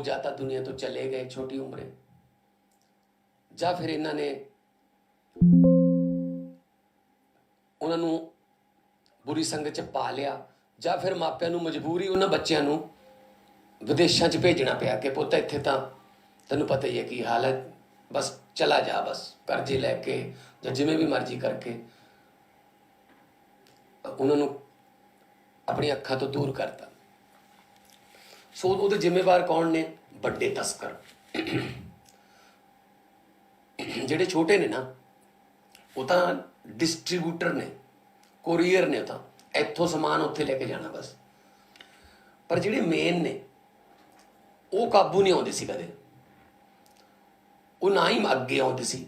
ਉਹ ਜਾਂ ਦੁਨੀਆ ਤੋਂ ਚਲੇ ਗਏ ਛੋਟੀ ਉਮਰੇ ਜਾਂ ਫਿਰ ਇਹਨਾਂ ਨੇ ਉਹਨਾਂ ਨੂੰ ਬੁਰੀ ਸੰਗਤ ਚ ਪਾ ਲਿਆ ਜਾਂ ਫਿਰ ਮਾਪਿਆਂ ਨੂੰ ਮਜਬੂਰੀ ਉਹਨਾਂ ਬੱਚਿਆਂ ਨੂੰ ਵਿਦੇਸ਼ਾਂ ਚ ਭੇਜਣਾ ਪਿਆ ਕਿ ਪੁੱਤ ਇੱਥੇ ਤਾਂ ਤੈਨੂੰ ਪਤਾ ਹੀ ਹੈ ਕੀ ਹਾਲਤ ਬਸ ਚਲਾ ਜਾ ਬਸ ਕਰਜ਼ੇ ਲੈ ਕੇ ਜਾਂ ਜਿਵੇਂ ਵੀ ਮਰਜ਼ੀ ਕਰਕੇ ਉਹਨਾਂ ਨੂੰ ਆਪਣੀ ਅੱਖਾਂ ਤੋਂ ਦੂਰ ਕਰਤਾ ਸੋ ਉਹਦੇ ਜ਼ਿੰਮੇਵਾਰ ਕੌਣ ਨੇ? ਵੱਡੇ ਤਸਕਰ। ਜਿਹੜੇ ਛੋਟੇ ਨੇ ਨਾ, ਉਹ ਤਾਂ ਡਿਸਟ੍ਰੀਬਿਊਟਰ ਨੇ ਕੋਰੀਅਰ ਨੇ ਉਹ ਤਾਂ। ਇੱਥੋਂ ਸਮਾਨ ਉੱਥੇ ਲੈ ਕੇ ਜਾਣਾ ਬਸ। ਪਰ ਜਿਹੜੇ ਮੇਨ ਨੇ, ਉਹ ਕਾਬੂ ਨਹੀਂ ਆਉਂਦੇ ਸੀ ਕਦੇ। ਉਹ ਨਾ ਹੀ ਅੱਗੇ ਆਉਂਦੇ ਸੀ।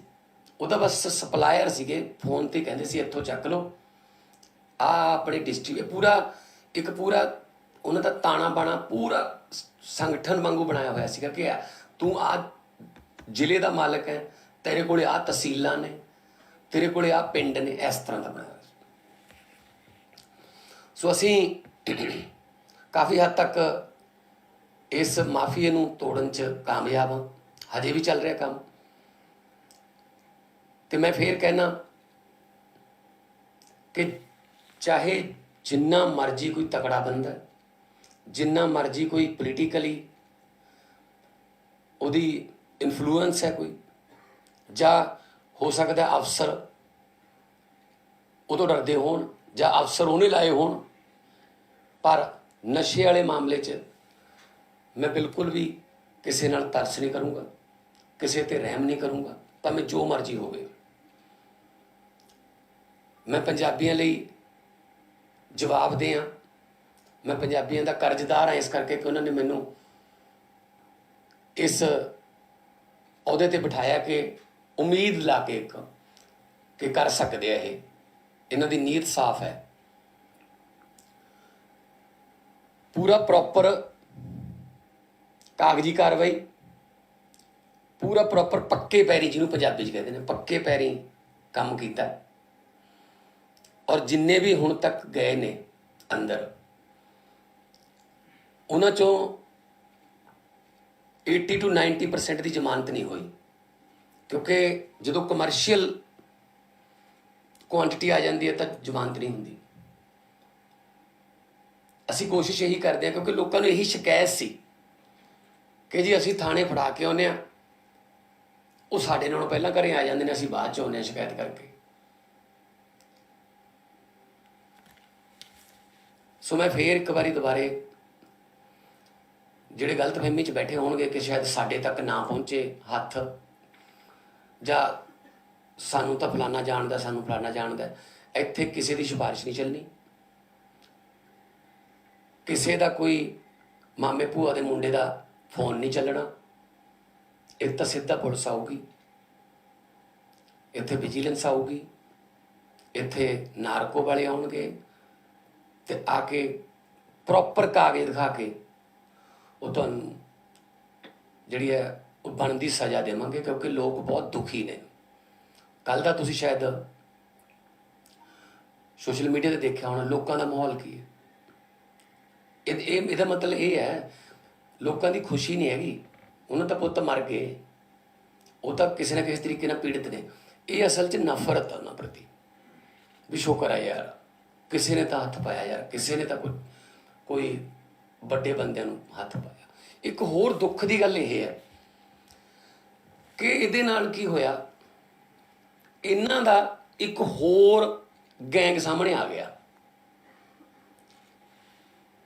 ਉਹਦਾ ਬਸ ਸਪਲਾਇਰ ਸੀਗੇ। ਫੋਨ ਤੇ ਕਹਿੰਦੇ ਸੀ, ਇੱਥੋਂ ਚੱਕ ਲਓ। ਆ ਆਪਣੇ ਡਿਸਟ੍ਰਿਕਟ ਪੂਰਾ, ਇੱਕ ਪੂਰਾ ਉਹਨਾਂ ਦਾ ਤਾਣਾ ਬਾਣਾ ਪੂਰਾ ਸੰਗਠਨ ਵਾਂਗੂ ਬਣਾਇਆ ਹੋਇਆ ਸੀਗਾ ਕਿ ਤੂੰ ਆ ਜ਼ਿਲ੍ਹੇ ਦਾ ਮਾਲਕ ਹੈ, ਤੇਰੇ ਕੋਲੇ ਆ ਤਹਿਸੀਲਾਂ ਨੇ, ਤੇਰੇ ਕੋਲੇ ਆ ਪਿੰਡ ਨੇ, ਇਸ ਤਰ੍ਹਾਂ ਦਾ ਬਣਾਇਆ ਹੋਇਆ ਸੋ। ਅਸੀਂ ਕਾਫੀ ਹੱਦ ਤੱਕ ਇਸ ਮਾਫੀਏ ਨੂੰ ਤੋੜਨ ਚ ਕਾਮਯਾਬ ਹਾਂ, ਹਜੇ ਵੀ ਚੱਲ ਰਿਹਾ ਕੰਮ। ਤੇ ਮੈਂ ਫੇਰ ਕਹਿਣਾ ਕਿ ਚਾਹੇ ਜਿੰਨਾ ਮਰਜ਼ੀ ਕੋਈ ਤਕੜਾ ਬੰਦਾ ਜਿੰਨਾ ਮਰਜ਼ੀ ਕੋਈ ਪੋਲੀਟੀਕਲੀ ਉਹਦੀ ਇਨਫਲੂਐਂਸ ਹੈ ਕੋਈ, ਜਾਂ ਹੋ ਸਕਦਾ ਅਫਸਰ ਉਹ ਤੋਂ ਡਰਦੇ ਹੋਣ, ਜਾਂ ਅਫਸਰ ਉਹਨੇ ਲਾਏ ਹੋਣ, ਪਰ ਨਸ਼ੇ ਵਾਲੇ ਮਾਮਲੇ 'ਚ ਮੈਂ ਬਿਲਕੁਲ ਵੀ ਕਿਸੇ ਨਾਲ ਤਰਸ ਨਹੀਂ ਕਰੂੰਗਾ, ਕਿਸੇ ਤੇ ਰਹਿਮ ਨਹੀਂ ਕਰੂੰਗਾ, ਭਾਵੇਂ ਜੋ ਮਰਜ਼ੀ ਹੋਵੇ। ਮੈਂ ਪੰਜਾਬੀਆਂ ਲਈ ਜਵਾਬ ਦੇ ਆ ਮੈਂ ਪੰਜਾਬੀਆਂ ਦਾ ਕਰਜ਼ਦਾਰ ਹਾਂ, ਇਸ ਕਰਕੇ ਕਿ ਉਹਨਾਂ ਨੇ ਮੈਨੂੰ ਇਸ ਅਹੁਦੇ ਤੇ ਬਿਠਾਇਆ ਕਿ ਉਮੀਦ ਲਾ ਕੇ ਇੱਕ, ਕਿ ਕਰ ਸਕਦੇ ਆ ਇਹ। ਇਹਨਾਂ ਦੀ ਨੀਅਤ ਸਾਫ਼ ਹੈ। ਪੂਰਾ ਪ੍ਰੋਪਰ ਕਾਗਜ਼ੀ ਕਾਰਵਾਈ, ਪੂਰਾ ਪ੍ਰੋਪਰ ਪੱਕੇ ਪੈਰੀ ਜਿਹਨੂੰ ਪੰਜਾਬੀ ਚ ਕਹਿੰਦੇ ਨੇ, ਪੱਕੇ ਪੈਰੀ ਕੰਮ ਕੀਤਾ। ਔਰ ਜਿੰਨੇ ਵੀ ਹੁਣ ਤੱਕ ਗਏ ਨੇ ਅੰਦਰ ਉਹਨਾਂ ਚੋਂ 80 ਤੋਂ 90% ਦੀ ਜ਼ਮਾਨਤ ਨਹੀਂ ਹੋਈ। ਕਿਉਂਕਿ ਜਦੋਂ ਕਮਰਸ਼ੀਅਲ ਕੁਆਂਟੀਟੀ ਆ ਜਾਂਦੀ ਹੈ ਤਾਂ ਜ਼ਮਾਨਤ ਨਹੀਂ ਹੁੰਦੀ। ਅਸੀਂ ਕੋਸ਼ਿਸ਼ ਇਹੀ ਕਰਦੇ ਹਾਂ ਕਿਉਂਕਿ ਲੋਕਾਂ ਨੂੰ ਇਹੀ ਸ਼ਿਕਾਇਤ ਸੀ ਕਿ ਜੀ ਅਸੀਂ ਥਾਣੇ ਫੜਾ ਕੇ ਆਉਂਦੇ ਆ ਉਹ ਸਾਡੇ ਨਾਲੋਂ ਪਹਿਲਾਂ ਘਰੇ ਆ ਜਾਂਦੇ ਨੇ, ਅਸੀਂ ਬਾਅਦ ਚ ਆਉਂਦੇ ਹਾਂ ਸ਼ਿਕਾਇਤ ਕਰਕੇ। ਸੋ ਮੈਂ ਫੇਰ ਇੱਕ ਵਾਰੀ ਦੁਬਾਰੇ ਜਿਹੜੇ ਗਲਤਫਹਿਮੀ ਚ ਬੈਠੇ ਹੋਣਗੇ ਕਿ ਸ਼ਾਇਦ ਸਾਡੇ ਤੱਕ ਨਾ ਪਹੁੰਚੇ ਹੱਥ। ਜਾਂ ਸਾਨੂੰ ਤਾਂ ਫਲਾਨਾ ਜਾਣਦਾ ਸਾਨੂੰ ਫਲਾਨਾ ਜਾਣਦਾ ਇੱਥੇ ਕਿਸੇ ਦੀ ਸਿਫਾਰਿਸ਼ ਨਹੀਂ ਚੱਲਣੀ। ਕਿਸੇ ਦਾ ਕੋਈ ਮਾਮੇ ਭੂਆ ਦੇ ਮੁੰਡੇ ਦਾ ਫੋਨ ਨਹੀਂ ਚੱਲਣਾ। ਇੱਕ ਤਾਂ ਸਿੱਧਾ ਪੁਲਿਸ ਆਊਗੀ। ਇੱਥੇ ਵਿਜੀਲੈਂਸ ਆਊਗੀ। ਇੱਥੇ ਨਾਰਕੋ ਵਾਲੇ ਆਉਣਗੇ। ਤੇ ਆ ਕੇ ਪ੍ਰੋਪਰ ਕਾਗਜ਼ ਦਿਖਾ ਕੇ ਉਹ ਤੁਹਾਨੂੰ ਜਿਹੜੀ ਹੈ, ਉਹ ਬਣਦੀ ਸਜ਼ਾ ਦੇਵਾਂਗੇ ਕਿਉਂਕਿ ਲੋਕ ਬਹੁਤ ਦੁਖੀ ਨੇ। ਕੱਲ ਦਾ ਤੁਸੀਂ ਸ਼ਾਇਦ ਸੋਸ਼ਲ ਮੀਡੀਆ ਤੇ ਦੇਖਿਆ ਹੋਣਾ, ਲੋਕਾਂ ਦਾ ਮਾਹੌਲ ਕੀ ਹੈ? ਇਹ ਇਹ, ਇਹਦਾ ਮਤਲਬ ਇਹ ਹੈ, ਲੋਕਾਂ ਦੀ ਖੁਸ਼ੀ ਨਹੀਂ ਹੈਗੀ। ਉਹਨਾਂ ਦਾ ਪੁੱਤ ਮਰ ਗਏ। ਉਹ ਤਾਂ ਕਿਸੇ ਨਾ ਕਿਸੇ ਤਰੀਕੇ ਨਾਲ ਪੀੜਤ ਨੇ। ਇਹ ਅਸਲ 'ਚ ਨਫ਼ਰਤ ਹੈ ਉਹਨਾਂ ਪ੍ਰਤੀ। ਵੀ ਸ਼ੁਕਰ ਹੈ ਯਾਰ, ਕਿਸੇ ਨੇ ਤਾਂ ਹੱਥ ਪਾਇਆ ਯਾਰ, ਕਿਸੇ ਨੇ ਤਾਂ ਕੋਈ ਕੋਈ ਵੱਡੇ ਬੰਦਿਆਂ ਨੂੰ ਹੱਥ ਪਾਇਆ। ਇੱਕ ਹੋਰ ਦੁੱਖ ਦੀ ਗੱਲ ਇਹ ਹੈ ਕਿ ਇਹਦੇ ਨਾਲ ਕੀ ਹੋਇਆ? ਇਹਨਾਂ ਦਾ ਇੱਕ ਹੋਰ ਗੈਂਗ ਸਾਹਮਣੇ ਆ ਗਿਆ।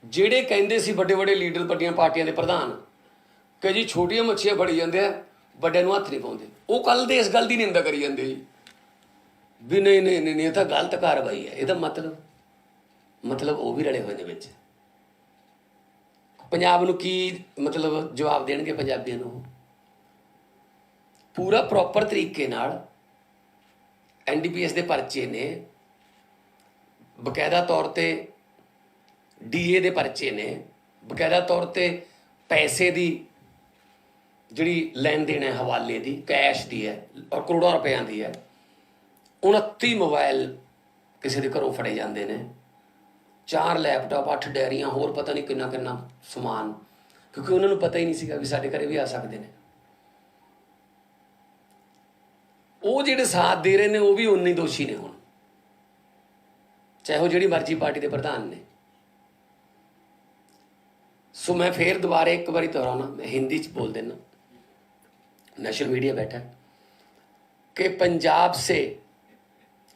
ਜਿਹੜੇ ਕਹਿੰਦੇ ਸੀ ਵੱਡੇ ਵੱਡੇ ਲੀਡਰ ਵੱਡੀਆਂ ਪਾਰਟੀਆਂ ਦੇ ਪ੍ਰਧਾਨ ਕਿ ਜੀ ਛੋਟੀਆਂ ਮੱਛੀਆਂ ਫੜੀ ਜਾਂਦੇ ਆ ਵੱਡਿਆਂ ਨੂੰ ਹੱਥ ਨਹੀਂ ਪਾਉਂਦੇ। ਉਹ ਕੱਲ ਦੇ ਇਸ ਗੱਲ ਦੀ ਨਿੰਦਾ ਕਰੀ ਜਾਂਦੇ ਜੀ। ਵੀ ਨਹੀਂ ਨਹੀਂ ਨਹੀਂ ਨਹੀਂ, ਇਹ ਤਾਂ ਗਲਤ ਕਾਰਵਾਈ ਹੈ। ਇਹਦਾ ਮਤਲਬ ਮਤਲਬ ਉਹ ਵੀ ਰਲੇ ਹੋਏ ਨੇ ਵਿੱਚ। ਪੰਜਾਬ ਨੂੰ ਕੀ ਮਤਲਬ ਜਵਾਬ ਦੇਣਗੇ ਪੰਜਾਬੀਆਂ ਨੂੰ? ਪੂਰਾ ਪ੍ਰੋਪਰ ਤਰੀਕੇ ਨਾਲ ਐਨਡੀਪੀਐਸ ਦੇ ਪਰਚੇ ਨੇ, ਬਕਾਇਦਾ ਤੌਰ ਤੇ ਡੀਏ ਦੇ ਪਰਚੇ ਨੇ, ਬਕਾਇਦਾ ਤੌਰ ਤੇ ਪੈਸੇ ਦੀ ਜਿਹੜੀ ਲੈਣ ਦੇਣ ਹੈ, ਹਵਾਲੇ ਦੀ, ਕੈਸ਼ ਦੀ ਹੈ ਔਰ ਕਰੋੜਾਂ ਰੁਪਈਆਂ ਦੀ ਹੈ 29 ਮੋਬਾਈਲ ਕਿਸੇ ਦੇ ਘਰੋਂ ਫੜੇ ਜਾਂਦੇ ਨੇ। ਚਾਰ ਲੈਪਟਾਪ ਅੱਠ ਡੈਰੀਆਂ ਹੋਰ ਪਤਾ ਨਹੀਂ ਕਿੰਨਾ ਕਿੰਨਾ ਸਮਾਨ ਕਿਉਂਕਿ ਉਹਨਾਂ ਨੂੰ ਪਤਾ ਹੀ ਨਹੀਂ ਸੀਗਾ ਵੀ ਸਾਡੇ ਘਰੇ ਵੀ ਆ ਸਕਦੇ ਨੇ ਉਹ ਜਿਹੜੇ ਸਾਥ ਦੇ ਰਹੇ ਨੇ ਉਹ ਵੀ ਉਨੇ ਹੀ ਦੋਸ਼ੀ ਨੇ ਹੁਣ ਚਾਹੇ ਉਹ ਜਿਹੜੀ ਮਰਜ਼ੀ ਪਾਰਟੀ ਦੇ ਪ੍ਰਧਾਨ ਨੇ ਸੋ ਮੈਂ ਫੇਰ ਦੁਬਾਰਾ ਇੱਕ ਵਾਰੀ ਦੁਹਰਾਉਣਾ ਮੈਂ ਹਿੰਦੀ ਚ ਬੋਲ ਦੇਣਾ नेशनल मीडिया बैठा है कि पंजाब से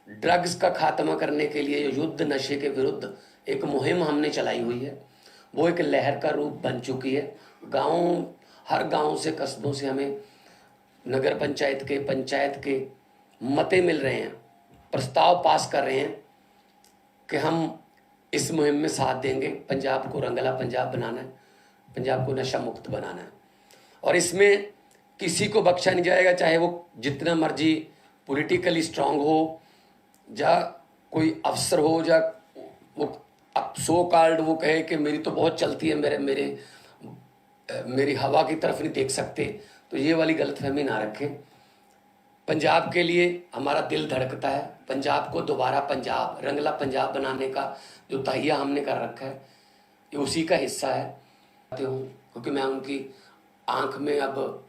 ड्रग्स का खात्मा करने के लिए जो युद्ध नशे के विरुद्ध एक मुहिम हमने चलाई हुई है। वो एक लहर का रूप बन चुकी है। गाँव, हर गाँव से कस्बों से हमें नगर पंचायत के पंचायत के मते मिल रहे हैं, प्रस्ताव पास कर रहे हैं कि हम इस मुहिम में साथ देंगे। पंजाब को रंगला पंजाब बनाना है, पंजाब को नशा मुक्त बनाना है। और इसमें किसी को बख्शा नहीं जाएगा, चाहे वो जितना मर्ज़ी पॉलिटिकली स्ट्रांग हो या कोई अफसर हो या वो अब सो कार्ड वो कहे कि मेरी तो बहुत चलती है, मेरे मेरे मेरी हवा की तरफ़ नहीं देख सकते। तो ये वाली गलतफहमी ना रखें। पंजाब के लिए हमारा दिल धड़कता है। पंजाब को दोबारा पंजाब, रंगला पंजाब बनाने का जो तहिया हमने कर रखा है, ये उसी का हिस्सा है। हूँ, क्योंकि मैं उनकी आँख में अब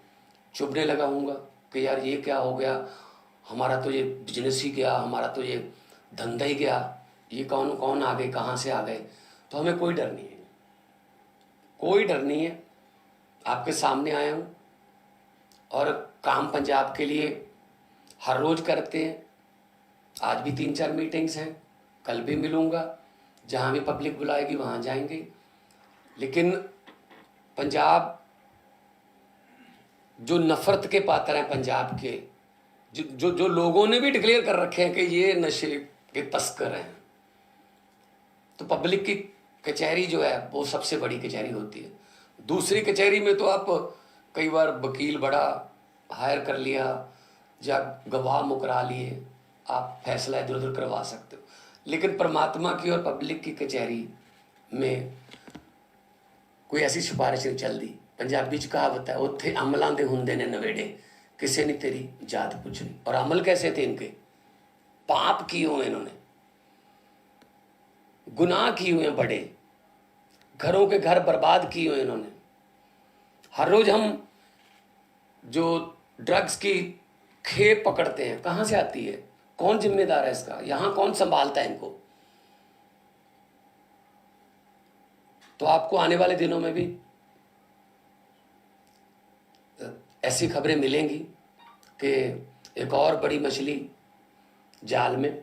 चुभने लगा हूँगा कि यार ये क्या हो गया? हमारा तो ये बिज़नेस ही गया, हमारा तो ये धंधा ही गया। ये कौन कौन आ गए कहाँ से आ गए? तो हमें कोई डर नहीं है। कोई डर नहीं है। आपके सामने आया हूँ। और काम पंजाब के लिए हर रोज करते हैं। आज भी तीन, चार मीटिंग्स हैं। कल भी मिलूँगा। जहाँ भी पब्लिक बुलाएगी, वहाँ जाएँगे। लेकिन पंजाब जो नफरत के पात्र हैं पंजाब के, जो जो जो लोगों ने भी डिक्लेयर कर रखे हैं कि ये नशे के तस्कर हैं। तो पब्लिक की कचहरी जो है वो सबसे बड़ी कचहरी होती है दूसरी कचहरी में तो आप कई बार वकील बड़ा हायर कर लिया या गवाह मुकरा लिए आप फैसला इधर उधर करवा सकते हो लेकिन परमात्मा की और पब्लिक की कचहरी में ਕੋਈ ਐਸੀ ਸਿਫਾਰਿਸ਼ ਨਹੀਂ ਚੱਲਦੀ ਪੰਜਾਬੀ ਚ ਕਹਾਵਤ ਹੈ ਉੱਥੇ ਅਮਲਾਂ ਦੇ ਹੁੰਦੇ ਨੇ ਨਵੇੜੇ ਕਿਸੇ ਨੇ ਤੇਰੀ ਜਾਤ ਪੁੱਛਣੀ ਔਰ ਅਮਲ कैसे थे इनके पाप किए हुए इन्होंने गुनाह किए हुए हैं बड़े। घरों के घर बर्बाद किए हुए इन्होंने। हर रोज हम जो ड्रग्स की खेप पकड़ते हैं, कहाँ से आती है? कौन जिम्मेदार है इसका? यहाँ कौन संभालता है इनको? तो आपको आने वाले दिनों में भी ऐसी खबरें मिलेंगी कि एक और बड़ी मछली जाल में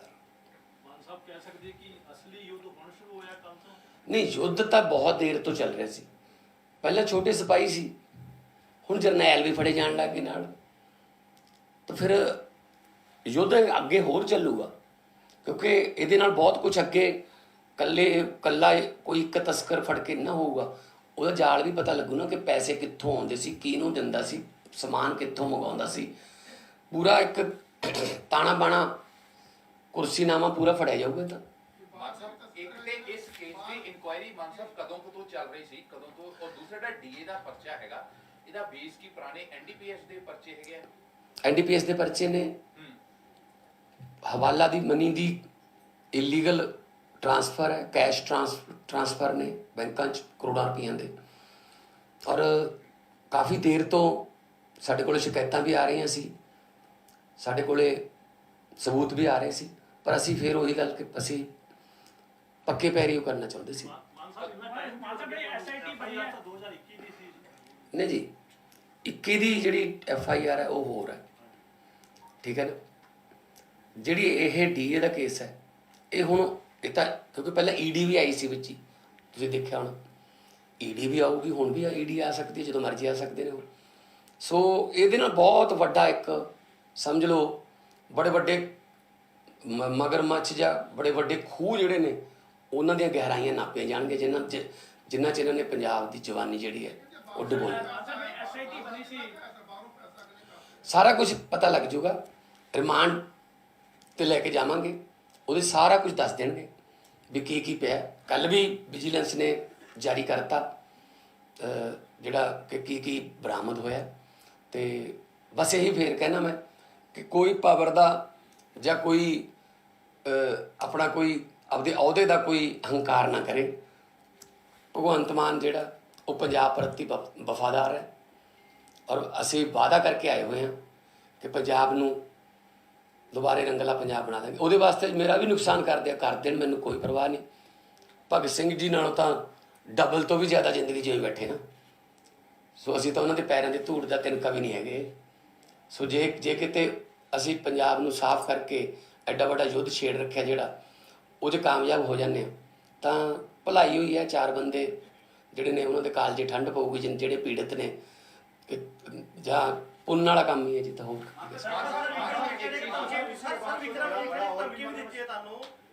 ਨਹੀਂ, ਯੁੱਧ ਤਾਂ ਬਹੁਤ ਦੇਰ ਤੋਂ ਚੱਲ ਰਿਹਾ ਸੀ। ਪਹਿਲਾਂ ਛੋਟੇ ਸਿਪਾਹੀ ਸੀ। ਹੁਣ ਜਰਨੈਲ ਵੀ ਫੜੇ ਜਾਣ ਲੱਗੇ ਨਾਲ। ਤਾਂ ਫਿਰ ਯੁੱਧ ਅੱਗੇ ਹੋਰ ਚੱਲੂਗਾ, ਕਿਉਂਕਿ ਇਹਦੇ ਨਾਲ ਬਹੁਤ ਕੁਝ ਅੱਗੇ ਕੱਲੇ ਕੱਲਾ ਕੋਈ ਇੱਕ ਤਸਕਰ ਫੜ ਕੇ ਨਾ ਹੋਊਗਾ। ਉਹਦਾ ਜਾਲ ਵੀ ਪਤਾ ਲੱਗੂ ਨਾ ਕਿ ਪੈਸੇ ਕਿੱਥੋਂ ਆਉਂਦੇ ਸੀ, ਕਿਹਨੂੰ ਦਿੰਦਾ ਸੀ, ਸਮਾਨ ਕਿੱਥੋਂ ਮੰਗਾਉਂਦਾ ਸੀ। ਪੂਰਾ ਇੱਕ ਤਾਣਾ ਬਾਣਾ ਕੁਰਸੀਨਾਮਾ ਪੂਰਾ ਫੜਿਆ ਜਾਊਗਾ ਤਾਂ। ਦੀ ਇਨਕੁਆਇਰੀ ਮਾਨ ਸਾਹਿਬ ਕਦੋਂ ਕੁ ਤੋਂ ਚੱਲ ਰਹੀ ਸੀ ਕਦੋਂ ਤੋਂ ਔਰ ਦੂਸਰਾ ਜਿਹੜਾ ਡੀਏ ਦਾ ਪਰਚਾ ਹੈਗਾ ਇਹਦਾ ਬੇਸ ਕੀ ਪੁਰਾਣੇ ਐਨਡੀਪੀਐਸ ਦੇ ਪਰਚੇ ਹੈਗੇ ਆ? ਐਨਡੀਪੀਐਸ ਦੇ ਪਰਚੇ ਨੇ। ਹਵਾਲਾ ਦੀ ਮਨੀ ਦੀ ਇਲੀਗਲ ਟ੍ਰਾਂਸਫਰ ਹੈ ਕੈਸ਼ ਟ੍ਰਾਂਸਫਰ ਨੇ ਬੈਂਕਾਂ 'ਚ ਕਰੋੜਾਂ ਰੁਪਈਆਂ ਦੇ। ਔਰ ਕਾਫੀ ਦੇਰ ਤੋਂ ਸਾਡੇ ਕੋਲ ਸ਼ਿਕਾਇਤਾਂ ਵੀ ਆ ਰਹੀਆਂ ਸੀ। ਸਾਡੇ ਕੋਲੇ ਸਬੂਤ ਵੀ ਆ ਰਹੇ ਸੀ। ਪਰ ਅਸੀਂ ਫੇਰ ਉਹੀ ਗੱਲ ਕਿ ਅਸੀਂ ਪੱਕੇ ਪੈਰੀ ਉਹ ਕਰਨਾ ਚਾਹੁੰਦੇ ਸੀ। ਨਹੀਂ ਜੀ 21 ਦੀ ਜਿਹੜੀ ਐਫ ਆਈ ਆਰ ਹੈ, ਉਹ ਹੋਰ ਹੈ। ਠੀਕ ਹੈ ਨਾ? ਜਿਹੜੀ ਇਹ ਡੀਏ ਦਾ ਕੇਸ ਹੈ, ਇਹ ਹੁਣ ਇਹ ਤਾਂ ਕਿਉਂਕਿ ਪਹਿਲਾਂ ਈਡੀ ਵੀ ਆਈ ਸੀ ਵਿੱਚ ਹੀ। ਤੁਸੀਂ ਦੇਖਿਆ ਹੋਣਾ। ਈਡੀ ਵੀ ਆਊਗੀ, ਹੁਣ ਵੀ ਈਡੀ ਆ ਸਕਦੀ ਹੈ, ਜਦੋਂ ਮਰਜ਼ੀ ਆ ਸਕਦੇ ਨੇ ਉਹ। ਸੋ ਇਹਦੇ ਨਾਲ ਬਹੁਤ ਵੱਡਾ ਇੱਕ, ਸਮਝ ਲਓ, ਬੜੇ ਵੱਡੇ ਮ- ਮਗਰਮੱਛ ਜਾਂ ਬੜੇ ਵੱਡੇ ਖੂਹ ਜਿਹੜੇ ਨੇ ਉਹਨਾਂ ਦੀਆਂ ਗਹਿਰਾਈਆਂ ਨਾਪੀਆਂ ਜਾਣਗੇ ਜਿਨ੍ਹਾਂ ਚ ਜਿਨ੍ਹਾਂ ਚ ਇਹਨਾਂ ਨੇ ਪੰਜਾਬ ਦੀ ਜਵਾਨੀ ਜਿਹੜੀ ਹੈ, ਉਹ ਬੋਲ ਸਾਰਾ ਕੁਝ ਪਤਾ ਲੱਗ ਜਾਊਗਾ। ਰਿਮਾਂਡ ਤੇ ਲੈ ਕੇ ਜਾਵਾਂਗੇ। ਉਹਦੇ ਸਾਰਾ ਕੁਝ ਦੱਸ ਦੇਣਗੇ ਵੀ ਕੀ ਕੀ ਪਿਆ। ਕੱਲ ਵੀ ਵਿਜੀਲੈਂਸ ਨੇ ਜਾਰੀ ਕਰਤਾ ਜਿਹੜਾ ਕਿ ਕੀ ਕੀ ਬਰਾਮਦ ਹੋਇਆ। ਤੇ ਬਸ ਇਹੀ ਫੇਰ ਕਹਿਣਾ ਮੈਂ ਕਿ ਕੋਈ ਪਾਵਰ ਦਾ ਜਾਂ ਕੋਈ ਆਪਣਾ ਕੋਈ ਆਪਦੇ ਅਹੁਦੇ ਦਾ ਕੋਈ ਹੰਕਾਰ ਨਾ ਕਰੇ। ਭਗਵੰਤ ਮਾਨ ਜਿਹੜਾ, ਉਹ ਪੰਜਾਬ ਪ੍ਰਤੀ ਵਫ- ਵਫਾਦਾਰ ਹੈ ਔਰ ਅਸੀਂ ਵਾਅਦਾ ਕਰਕੇ ਆਏ ਹੋਏ ਹਾਂ ਕਿ ਪੰਜਾਬ ਨੂੰ ਦੁਬਾਰੇ ਰੰਗਲਾ ਪੰਜਾਬ ਬਣਾ ਦਾਂਗੇ। ਉਹਦੇ ਵਾਸਤੇ ਮੇਰਾ ਵੀ ਨੁਕਸਾਨ ਕਰ ਦਿਆ, ਕਰ ਦੇਣ ਮੈਨੂੰ ਕੋਈ ਪਰਵਾਹ ਨਹੀਂ। ਭਗਤ ਸਿੰਘ ਜੀ ਨਾਲੋਂ ਤਾਂ ਡਬਲ ਤੋਂ ਵੀ ਜ਼ਿਆਦਾ ਜ਼ਿੰਦਗੀ ਜਿਉਂ ਬੈਠੇ ਨਾ ਸੋ ਅਸੀਂ ਤਾਂ ਉਹਨਾਂ ਦੇ ਪੈਰਾਂ ਦੇ ਧੂੜ ਦਾ ਤਿਨਕਾ ਵੀ ਨਹੀਂ ਹੈਗੇ। ਸੋ ਜੇ ਜੇ ਕਿਤੇ ਅਸੀਂ ਪੰਜਾਬ ਨੂੰ ਸਾਫ਼ ਕਰਕੇ ਐਡਾ ਵੱਡਾ ਯੁੱਧ ਛੇੜ ਰੱਖਿਆ ਜਿਹੜਾ ਉਹ 'ਚ ਕਾਮਯਾਬ ਹੋ ਜਾਂਦੇ ਹਾਂ ਤਾਂ ਭਲਾਈ ਹੋਈ ਹੈ ਚਾਰ ਬੰਦੇ ਜਿਹੜੇ ਨੇ, ਉਹਨਾਂ ਦੇ ਕਾਲਜੇ ਠੰਡ ਪਊਗੀ, ਜਿਨ, ਜਿਹੜੇ ਪੀੜਤ ਨੇ। ਜਾਂ ਪੁੰਨ ਵਾਲਾ ਕੰਮ ਹੀ ਹੈ ਜੀ ਤਾਂ ਹੋਰ।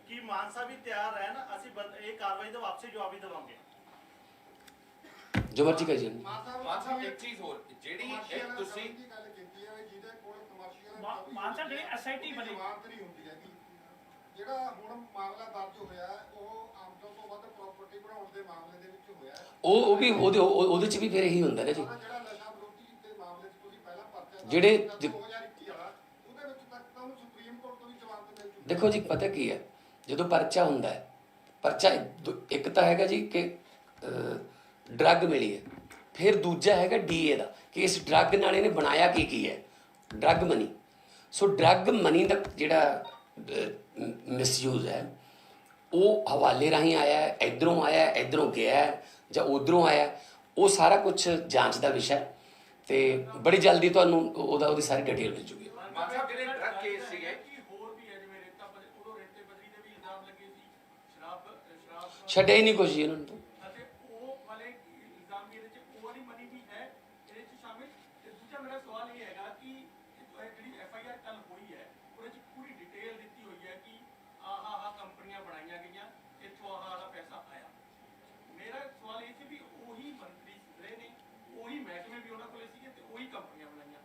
ਕਿ ਮਾਨਸਾ ਵੀ ਤਿਆਰ ਰਹਿਣ ਅਸੀਂ ਇਹ ਕਾਰਵਾਈ ਦਾ ਵਾਪਸੀ ਜਵਾਬ ਵੀ ਦੇਵਾਂਗੇ ਜੋ ਮਰਜ਼ੀ ਕਹੀ ਜੀ ਮਾਨ ਇੱਕ ਚੀਜ਼ ਹੋਰ ਜਿਹੜੀ ਤੁਸੀਂ ਮਾਨਸਾ ਜਿਹੜੀ ਐਸਆਈਟੀ ਬਣੀ। ਜਿਹੜਾ ਹੁਣ ਮਾਮਲਾ ਦਰਜ ਹੋਇਆ ਹੈ, ਉਹ ਆਮਦਨ ਤੋਂ ਵੱਧ ਪ੍ਰਾਪਰਟੀ ਬਣਾਉਣ ਦੇ ਮਾਮਲੇ ਦੇ ਵਿੱਚ ਹੋਇਆ। ਹੈ। ਉਹ ਉਹ ਵੀ ਉਹਦੇ ਉਹ- ਉਹਦੇ ਚ ਵੀ ਫਿਰ ਇਹੀ ਹੁੰਦਾ ਨਾ ਜੀ। ਜਿਹੜਾ ਨਸ਼ਾ ਵਿਰੋਧੀ ਦੇ ਮਾਮਲੇ 'ਚ ਤੁਸੀਂ ਪਹਿਲਾਂ ਪਰਚਾ ਦਰਜ ਜਿਹੜੇ- ਕੀਤਾ 2021 ਵਾਲਾ ਉਹਦੇ ਵਿੱਚ ਤੱਕ ਤਾਂ ਉਹਨੂੰ ਸੁਪਰੀਮ ਕੋਰਟ ਤੋਂ ਵੀ ਜਵਾਬ ਮਿਲ ਚੁੱਕਾ ਦੇਖੋ ਜੀ ਪਤਾ ਕੀ ਹੈ? ਜਦੋਂ ਪਰਚਾ ਹੁੰਦਾ ਹੈ ਪਰਚਾ ਦੋ- ਇੱਕ ਤਾਂ ਹੈਗਾ ਜੀ ਕਿ ਡਰੱਗ ਮਿਲੀ ਹੈ। ਫਿਰ ਦੂਜਾ ਹੈਗਾ ਡੀਏ ਦਾ ਕਿ ਇਸ ਡਰੱਗ ਨਾਲ ਇਹਨੇ ਬਣਾਇਆ ਕੀ ਕੀ ਹੈ? Drug money. So drug money ਦਾ ਜਿਹੜਾ ਮਿਸਯੂਜ਼ ਹੈ। ਉਹ ਹਵਾਲੇ ਰਾਹੀਂ ਆਇਆ ਹੈ ਇਧਰੋਂ ਆਇਆ ਹੈ ਇਧਰੋਂ ਗਿਆ ਹੈ ਜਾਂ ਉਧਰੋਂ ਆਇਆ ਹੈ, ਉਹ ਸਾਰਾ ਕੁਝ ਜਾਂਚ ਦਾ ਵਿਸ਼ਾ ਹੈ ਤੇ ਬੜੀ ਜਲਦੀ ਤੁਹਾਨੂੰ ਉਹਦਾ ਉਹਦੀ ਸਾਰੀ ਡਿਟੇਲ ਮਿਲ ਜੂਗੀ। ਮਾਨ ਸਾਹਿਬ ਜਿਹੜੇ ਡਰਗ ਕੇਸ ਸੀਗੇ। ਕਿ ਹੋਰ ਵੀ ਹੈ ਜਿਵੇਂ ਰੇਤਾ ਬਜ- ਉਦੋਂ ਰੇਤੇ ਬਜਰੀ ਦੇ ਵੀ ਇਲਜ਼ਾਮ ਲੱਗੇ ਸੀ ਸ਼ਰਾਬ ਸ਼ਰਾਬ ਛੱਡਿਆ ਹੀ ਨਹੀਂ ਕੁਝ ਜੀ ਉਹਨਾਂ ਨੂੰ ਤਾਂ। ਅਤੇ ਉਹ ਵਾਲੇ ਇਲਜ਼ਾਮ ਵੀ ਇਹਦੇ ਚ ਉਹ ਵਾਲੀ ਮਨੀ ਵੀ ਹੈ ਇਹਦੇ ਚ ਸ਼ਾਮਿਲ। ਤੇ ਦੂਜਾ ਮੇਰਾ ਸਵਾਲ ਇਹ ਹੈਗਾ ਕਿ ਇਹ ਜਿਹੜੀ ਐਫ ਆਈ ਆਰ ਕੱਲ ਹੋਈ ਹੈ ਉਹਦੇ ਚ ਪੂਰੀ ਡਿਟੇਲ ਦਿੱਤੀ ਹੋਈ ਹੈ ਕਿ ਆਹ ਆਹ ਕੰਪਨੀਆਂ ਬਣਾਈਆਂ ਗਈਆਂ ਇੱਥੋਂ ਆਹ ਆਹ ਪੈਸਾ ਆਇਆ ਮੇਰਾ ਸਵਾਲ ਇਹ ਸੀ ਵੀ ਉਹੀ ਮੰਤਰੀ ਰਹੇ ਨੇ ਉਹੀ ਮਹਿਕਮੇ ਵੀ ਉਹਨਾਂ ਕੋਲੇ ਸੀਗੇ ਤੇ ਉਹੀ ਕੰਪਨੀਆਂ ਬਣਾਈਆਂ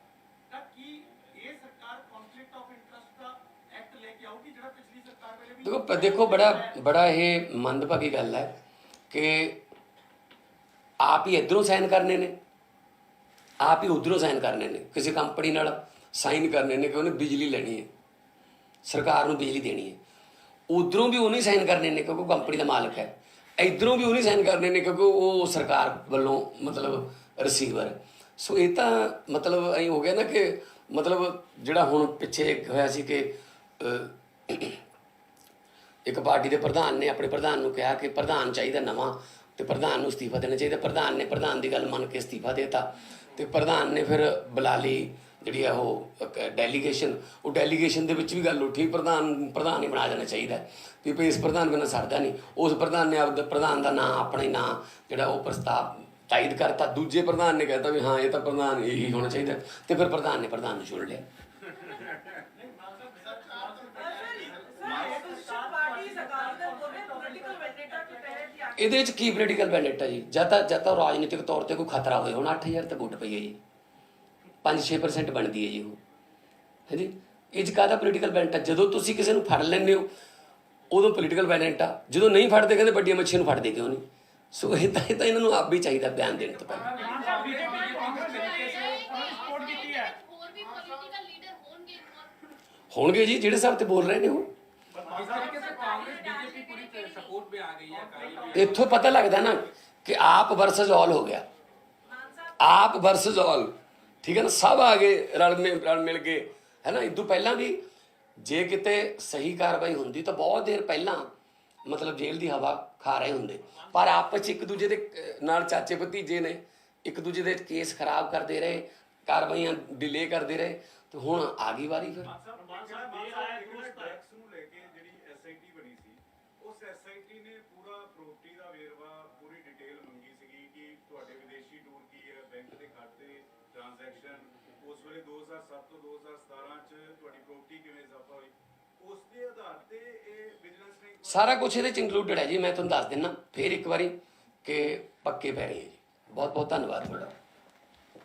ਤਾਂ ਕੀ ਇਹ ਸਰਕਾਰ ਕਨਫਲਿਕਟ ਆਫ ਇੰਟਰਸਟ ਦਾ ਐਕਟ ਲੈ ਕੇ ਆਊਗੀ ਜਿਹੜਾ ਪਿਛਲੀ ਸਰਕਾਰ ਵੇਲੇ ਵੀ ਦੇਖੋ ਦੇਖੋ, ਬੜਾ ਬੜਾ ਇਹ ਮੰਦਭਾਗੀ ਗੱਲ ਹੈ ਕਿ ਆਪ ਹੀ ਇਧਰੋਂ ਸਾਈਨ ਕਰਨੇ ਨੇ, ਆਪ ਹੀ ਉਧਰੋਂ ਸਾਈਨ ਕਰਨੇ ਨੇ। ਕਿਸੇ ਕੰਪਨੀ ਨਾਲ ਸਾਈਨ ਕਰਨੇ ਨੇ ਕਿ ਉਹਨੇ ਬਿਜਲੀ ਲੈਣੀ ਹੈ, ਸਰਕਾਰ ਨੂੰ ਬਿਜਲੀ ਦੇਣੀ ਹੈ। ਉਧਰੋਂ ਵੀ ਉਹਨੇ ਸਾਈਨ ਕਰਨੇ ਨੇ ਕਿਉਂਕਿ ਉਹ ਕੰਪਨੀ ਦਾ ਮਾਲਕ ਹੈ। ਇਧਰੋਂ ਵੀ ਉਹਨੇ ਸਾਈਨ ਕਰਨੇ ਨੇ ਕਿਉਂਕਿ ਉਹ ਸਰਕਾਰ ਵੱਲੋਂ ਮਤਲਬ ਰਿਸੀਵਰ ਹੈ। ਸੋ ਇਹ ਤਾਂ ਮਤਲਬ ਐਂ ਹੋ ਗਿਆ ਨਾ ਕਿ ਮਤਲਬ ਜਿਹੜਾ ਹੁਣ ਪਿੱਛੇ ਹੋਇਆ ਸੀ ਕਿ ਇੱਕ ਪਾਰਟੀ ਦੇ ਪ੍ਰਧਾਨ ਨੇ ਆਪਣੇ ਪ੍ਰਧਾਨ ਨੂੰ ਕਿਹਾ ਕਿ ਪ੍ਰਧਾਨ ਚਾਹੀਦਾ ਨਵਾਂ ਤੇ ਪ੍ਰਧਾਨ ਨੂੰ ਅਸਤੀਫਾ ਦੇਣਾ ਚਾਹੀਦਾ। ਪ੍ਰਧਾਨ ਨੇ ਪ੍ਰਧਾਨ ਦੀ ਗੱਲ ਮੰਨ ਕੇ ਅਸਤੀਫਾ ਦੇਤਾ ਤੇ ਪ੍ਰਧਾਨ ਨੇ ਫਿਰ ਬੁਲਾ ਲਈ ਜਿਹੜੀ ਆ ਉਹ ਡੈਲੀਗੇਸ਼ਨ ਉਹ ਡੈਲੀਗੇਸ਼ਨ ਦੇ ਵਿੱਚ ਵੀ ਗੱਲ ਉੱਠੀ, ਪ੍ਰਧਾਨ ਪ੍ਰਧਾਨ ਹੀ ਬਣਾ ਜਾਣਾ ਚਾਹੀਦਾ। ਵੀ ਭਈ ਇਸ ਪ੍ਰਧਾਨ ਬਿਨਾਂ ਸਰਦਾ ਨਹੀਂ। ਉਸ ਪ੍ਰਧਾਨ ਨੇ ਆਪਦਾ, ਪ੍ਰਧਾਨ ਦਾ ਨਾਂ, ਆਪਣਾ ਹੀ ਨਾਂ ਜਿਹੜਾ ਉਹ ਪ੍ਰਸਤਾਵ ਤਾਇਦ ਕਰਤਾ। ਦੂਜੇ ਪ੍ਰਧਾਨ ਨੇ ਕਹਿਤਾ ਵੀ ਹਾਂ, ਇਹ ਤਾਂ ਪ੍ਰਧਾਨ ਇਹੀ ਹੋਣਾ ਚਾਹੀਦਾ। ਤੇ ਫਿਰ ਪ੍ਰਧਾਨ ਨੇ ਪ੍ਰਧਾਨ ਨੂੰ ਚੁਣ ਲਿਆ। ਇਹਦੇ ਵਿੱਚ ਕੀ ਪੋਲੀਟੀਕਲ ਬੈਨੇਟ ਹੈ ਜੀ? ਜਾਂ ਤਾਂ ਜਾਂ ਤਾਂ ਰਾਜਨੀਤਿਕ ਤੌਰ ਤੇ ਕੋਈ ਖਤਰਾ ਹੋਏ। ਹੁਣ 8000 ਤੇ ਵੋਟ ਪਈ ਹੈ ਜੀ। 5-6% ਬਣਦੀ ਹੈ ਜੀ ਉਹ। ਹੈ ਜੀ ਇਹ 'ਚ ਕਾਹਦਾ ਪੋਲੀਟੀਕਲ ਬੈਨੇਟ ਹੈ ਜਦੋਂ ਤੁਸੀਂ ਕਿਸੇ ਨੂੰ ਫੜ ਲੈਂਦੇ ਹੋ ਉਦੋਂ ਪੋਲੀਟੀਕਲ ਬੈਨੇਟ ਆ। ਜਦੋਂ ਨਹੀਂ ਫੜਦੇ ਕਹਿੰਦੇ ਵੱਡੀਆਂ ਮੱਛੀਆਂ ਨੂੰ ਫੜਦੇ ਕਿਉਂ ਨਹੀਂ? ਸੋ ਇਹ ਤਾਂ ਇਹ ਤਾਂ ਇਹਨਾਂ ਨੂੰ ਆਪ ਵੀ ਚਾਹੀਦਾ ਬਿਆਨ ਦੇਣ ਤੋਂ ਪਹਿਲਾਂ। ਹੋਣਗੇ ਜੀ ਜਿਹੜੇ ਹਿਸਾਬ ਤੇ ਬੋਲ ਰਹੇ ਨੇ ਉਹ। ਇੱਥੋਂ ਪਤਾ ਲੱਗਦਾ ਨਾ ਕਿ ਆਪ ਵਰਸਸ ਆਲ ਹੋ ਗਿਆ। ਆਪ ਵਰਸਸ ਆਲ ਠੀਕ ਹੈ ਨਾ? ਸਭ ਆ ਗਏ, ਰਲ ਮਿਲ ਰਲ ਮਿਲ ਕੇ ਹੈ ਨਾ? ਇਦੋਂ ਪਹਿਲਾਂ ਵੀ ਜੇ ਕਿਤੇ ਸਹੀ ਕਾਰਵਾਈ ਹੁੰਦੀ ਤਾਂ ਬਹੁਤ ਦੇਰ ਪਹਿਲਾਂ ਮਤਲਬ ਜੇਲ੍ਹ ਦੀ ਹਵਾ ਖਾ ਰਹੇ ਹੁੰਦੇ। ਪਰ ਆਪਸ 'ਚ ਇੱਕ ਦੂਜੇ ਦੇ ਨਾਲ ਚਾਚੇ ਭਤੀਜੇ ਨੇ। ਇੱਕ ਦੂਜੇ ਦੇ ਕੇਸ ਖਰਾਬ ਕਰਦੇ ਰਹੇ, ਕਾਰਵਾਈਆਂ ਡਿਲੇ ਕਰਦੇ ਰਹੇ। ਤੇ ਹੁਣ ਆ ਗਈ ਵਾਰੀ ਫਿਰ ਟੈਕਸ ਨੂੰ ਲੈ ਕੇ ਜਿਹੜੀ ਐਸਆਈਟੀ ਬਣੀ ਸੀ ਉਸ ਐਸਆਈਟੀ ਨੇ ਪੂਰਾ ਪ੍ਰੋਪਰਟੀ ਦਾ ਵੇਰਵਾ, ਪੂਰੀ ਡਿਟੇਲ ਮੰਗੀ ਸੀਗੀ ਕਿ ਤੁਹਾਡੇ ਵਿਦੇਸ਼ੀ ਟੂਰ ਕੀ ਹੈ ਬੈਂਕ ਦੇ ਖਾਤੇ ਟ੍ਰਾਂਜੈਕਸ਼ਨ ਉਸ ਵੇਲੇ 2007 ਤੋਂ 2017 ਚ ਤੁਹਾਡੀ ਪ੍ਰੋਪਰਟੀ ਕਿਵੇਂ ਇਜ਼ਾਫਾ ਹੋਈ? ਉਸ ਦੇ ਆਧਾਰ ਤੇ ਇਹ ਵਿਜੀਲੈਂਸ ਨੇ ਸਾਰਾ ਕੁਝ ਇਹਦੇ ਚ ਇੰਕਲੂਡਡ ਹੈ ਜੀ, ਮੈਂ ਤੁਹਾਨੂੰ ਦੱਸ ਦਿੰਨਾ। ਫੇਰ ਇੱਕ ਵਾਰੀ ਕਿ ਪੱਕੇ ਪੈ ਰਹੇ ਹੈ ਜੀ। ਬਹੁਤ ਬਹੁਤ ਧੰਨਵਾਦ ਤੁਹਾਡਾ।